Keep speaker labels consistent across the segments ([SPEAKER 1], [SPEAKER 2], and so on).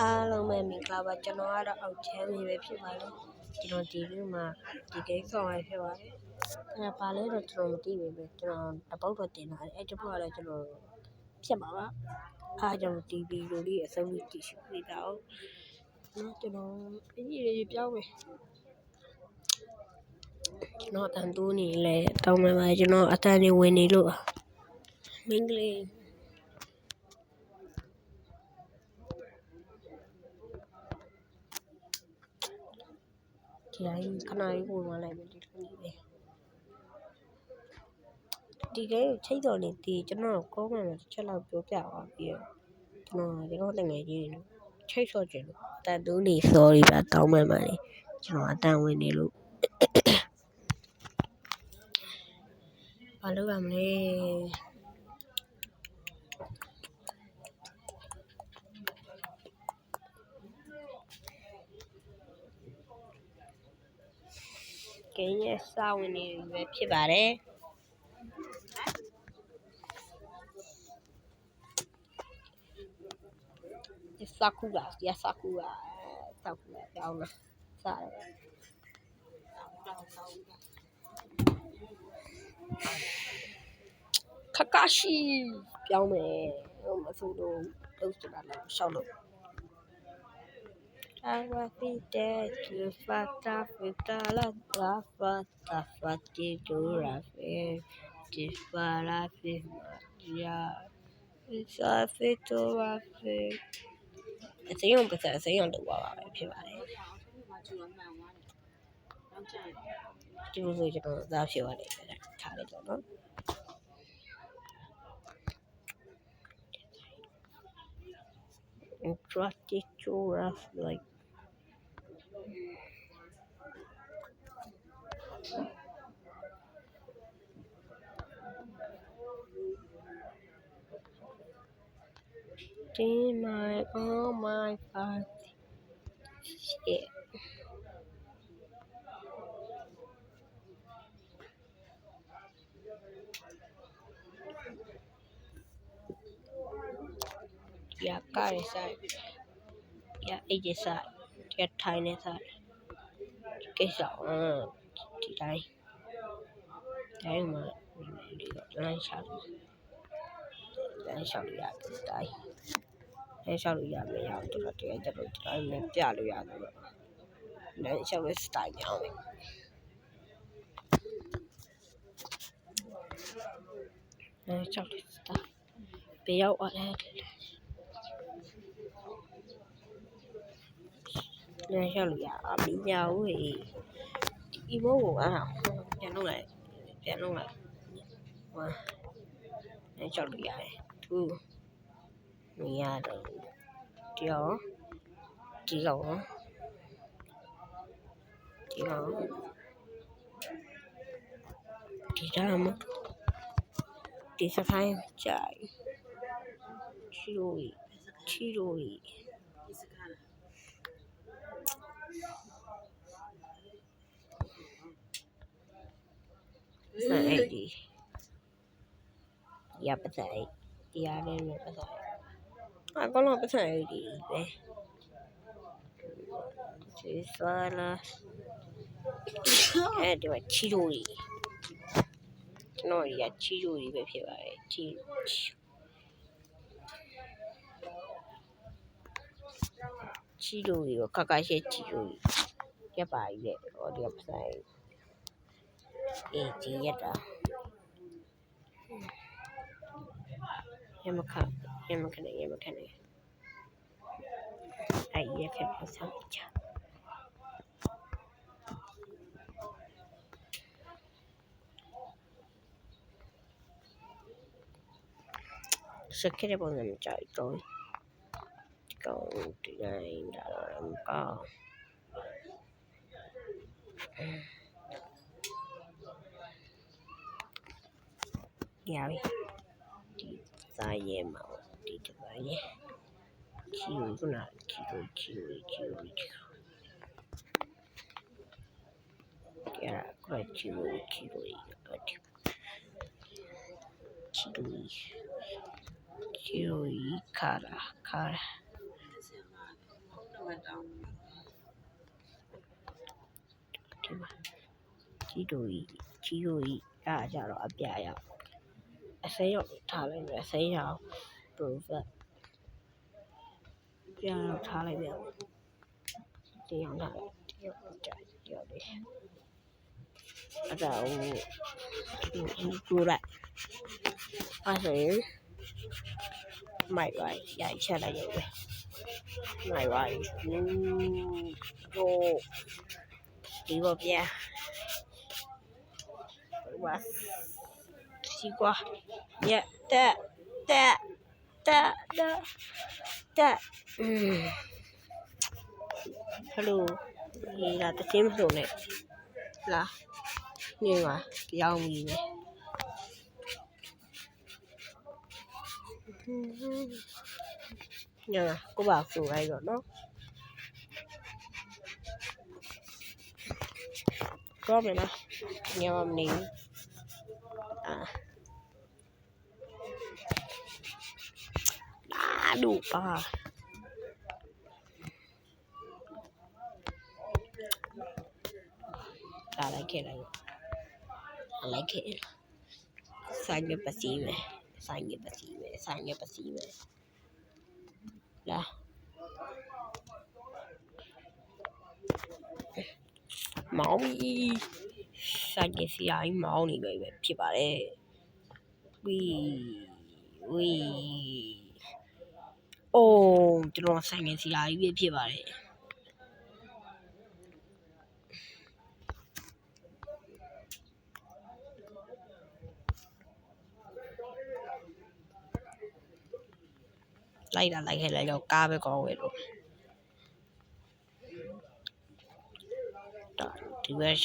[SPEAKER 1] အားလုံးပဲမင်္ဂလာပါကျွန်တော်ကတော့အောက်ချမ်းလေးပဲဖြစ်ပါတယ်ကျွန်တော်ဒီလူမှာဒီကိစ္စရဖြစ်ပါတယ်အဲပါလဲတော့ကျွန်တော်မသိဘူးပဲကျွန်တော်တပုတ်တော့တင်လာတယ်အဲတပုတ်ကတော့ကျွန်တော်ဖြစ်ပါပါအားကြောင့်ဒီဗီဒီယိုလေးအဆုံးကြည့်ရှုပေးတာအောင်နော်ကျွန်တော်အကြီးလေးပြောင်းမယ်ကျွန်တော်အတန်တိုးနေလဲတောင်းမှပါကျွန်တော်အတန်နေဝင်နေလို့မင်္ဂလာ ဒီတိုင်းခဏလေးဝင်သွားလိုက်မယ်ဒီလိုမျိုးပဲဒီကိကိုချိတ်တော်နေဒီကျွန်တော်ကောင်းမှန်တစ်ချက်လောက်ပြောပြပါပြီးတော့ကျွန်တော်ကျွန်တော်တငယ်ချင်းတွေချိတ်ဆော့ကျင်လို့အတန်တူးနေ sorry ပါတောင်းမှန်ပါလေကျွန်တော်အတန်ဝင်နေလို့ဘာလို့ရမလဲ ကင်းရဲ့စာဝင်နေပဲဖြစ်ပါတယ်ဒီစာကူလာဒီစာကူလာစာကူလာကြောင်းလားစားတယ်ခကာရှိပြောင်းမယ်ဟိုမဆိုလို့လုံးစတာလည်းရှောက်လို့ Avafite fata fita la rafa tafa ti dura fe ti fara fe ya isa fe to ra fe အစိမ်းအောင်ပတ်သက်အစိမ်းအောင်လုပ်ပါပါပဲဖြစ်ပါတယ်ဒီလိုဆိုကျွန်တော်သားဖြစ်သွားတယ်ထားလိုက်တော့နော် Interactive giraffe like Drain oh my all my. Yeah. Ya, got side. Yeah, it is side. ဒီထိုင်နေ side ကိစ္စအောင်ဒီတိုင်းတိုင်းမှာဒီတော့လမ်းချလို့လမ်းလျှောက်လို့ရတယ်ဒီတိုင်းလမ်းလျှောက်လို့ရမယ်ရအောင်တော်တော်တကယ်ကြ လမ်းလျှောက်လို့ရတာမညာဘူးဟေ့ဒီဘောကိုအားပြန်လုပ်လိုက်ပြန်လုပ်လိုက်ဟွာလမ်းလျှောက်လို့ရတယ်သူမရတော့ဒီရောဒီကောင်ဒီကောင်ဒီဒါမဒီစခိုင်းကြိုင်ချီရိုကြီးချီရိုကြီး 8ဒီရပါဆိုင်တရားလေးလို့ပါဆိုင်အကောလုံးပါဆိုင်ဒီပဲစေစာလာအဲဒီမှာချီလိုကြီးကျွန်တော်ရချီလိုကြီးပဲဖြစ်ပါတယ်ချီချီလိုကြီးကိုကကရှဲချီလိုကြီးရပါရဲ့ဟောဒီကပါဆိုင် အိတ်အေးဒီရတာရမခရမခနဲ့ရမခနဲ့ ရခက်ပတ်စံချစကရပုံစံမကြိုက်တော့ဒီကောင်ဒီတိုင်းဒါတော့မကောင်းရပြီဒီစားရဲမှာဒီတစားရဲချီကိုခုနချီကိုချီကိုချီကိုချီကိုရကချီကိုချီကိုချီကိုချီကိုခါရာခါရာ
[SPEAKER 2] မှတ်တောင်း
[SPEAKER 1] ဒီမှာကြီးတို့ကြီးကြီးတို့ကြီးအဲ့ဒါကြတော့အပြရောက် အစိမ်းရောက်ထားလိုက်မယ်အစိမ်းရောက် profile ပြတော့ထားလိုက်ပြန်တရားထားတရားကြတရားလေးအဲ့ဒါဟိုကိုလိုက်အဲ့ဆိုရင်မိုက်ရိုက်ရိုက်ချက်လိုက်ရုံပဲမိုက်ရိုက်ဟိုဒီဘောပြ ဝါစီကွာညတက်တက်တက်တက်တက်อืมဟယ်လိုဒီလာတချင်းမစုံနဲ့လာနေပါကြောင်းပြီပဲညာကိုပါဆိုလိုက်တော့နော်တော့မလားညာမနေဘူးအာ လာ đủ pa I like it. I like it. Sign up a see me. Sign up a see me. Sign up a see me. လာမောင်ကြီးဆိုင်ကစီအိုင်းမောင်းနေပဲပဲဖြစ်ပါတယ်ဝီဝီ အိုးကျွန်တော်ဆိုင်ကစီအိုင်းပဲဖြစ်ပါတယ်လိုက်တာလိုက်ခဲ့လိုက်တော့ကားပဲကောင်းဝယ်လို့ဒါဒီဝက်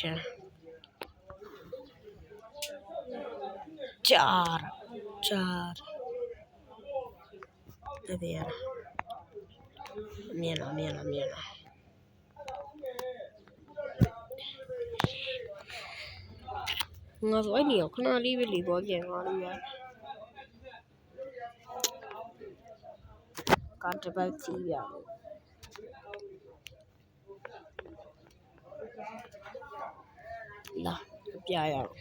[SPEAKER 1] ရှင်ဂျာဂျာတကယ်မြင်လားမြင်လားမြင်လားငါဆိုအဲ့ဒီကိုခဏလေးပဲလီပေါ်ပြန်သွားလို့ရတယ်ကားတစ်ပတ်ကြည့်ပြလို့လာပြရအောင်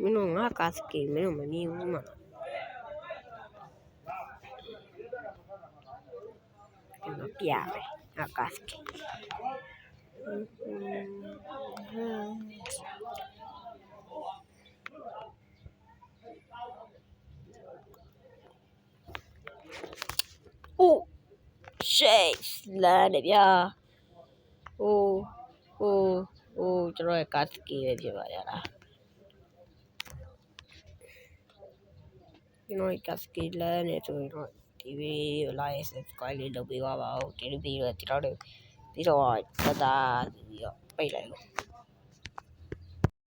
[SPEAKER 1] မင်းတို့ငါကားစကေမင်းတို့မမြင်ဘူးမလားဒီမှာပြမယ်ငါ ကားစကေအိုးရှေ့လာတယ်ဗျာအိုးအိုးအိုးကျွန်တော်ရဲ့ကားစကေပဲဖြစ်ပါရလားကျွန်တော်ကစကေလာနေဆိုရင်တော့ဒီဗီဒီယို like subscribe လေးလုပ်ပေးပါပါဦးဒီဗီဒီယိုတော့ဒီတော့ဒီတော့တတာပြီးတော့ပိတ်လိုက်လို့